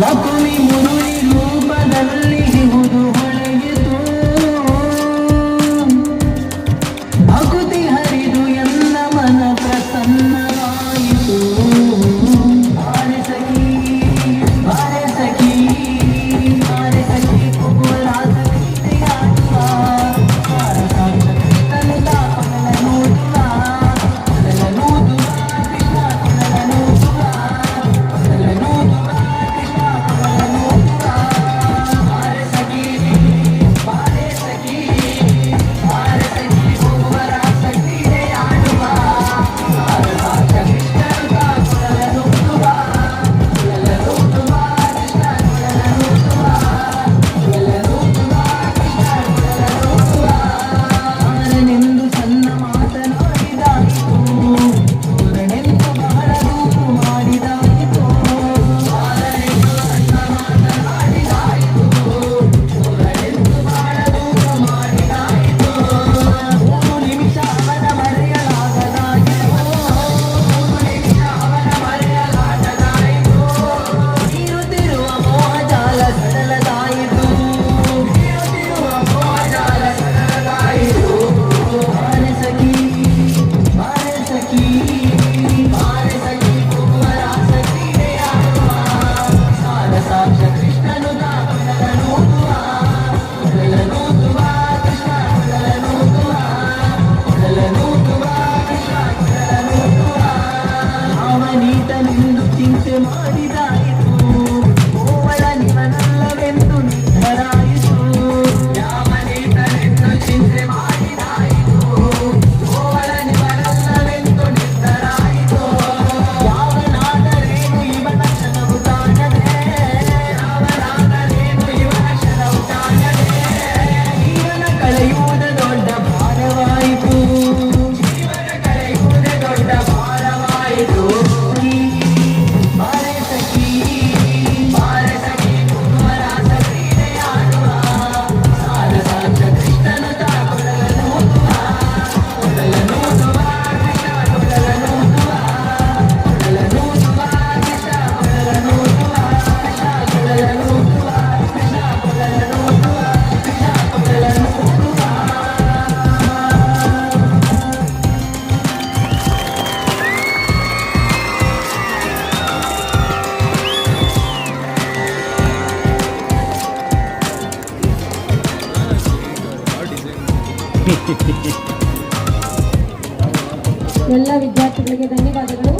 لكم من نور بدل لي هدوء ಎಲ್ಲ ವಿದ್ಯಾರ್ಥಿಗಳಿಗೆ ಧನ್ಯವಾದಗಳು.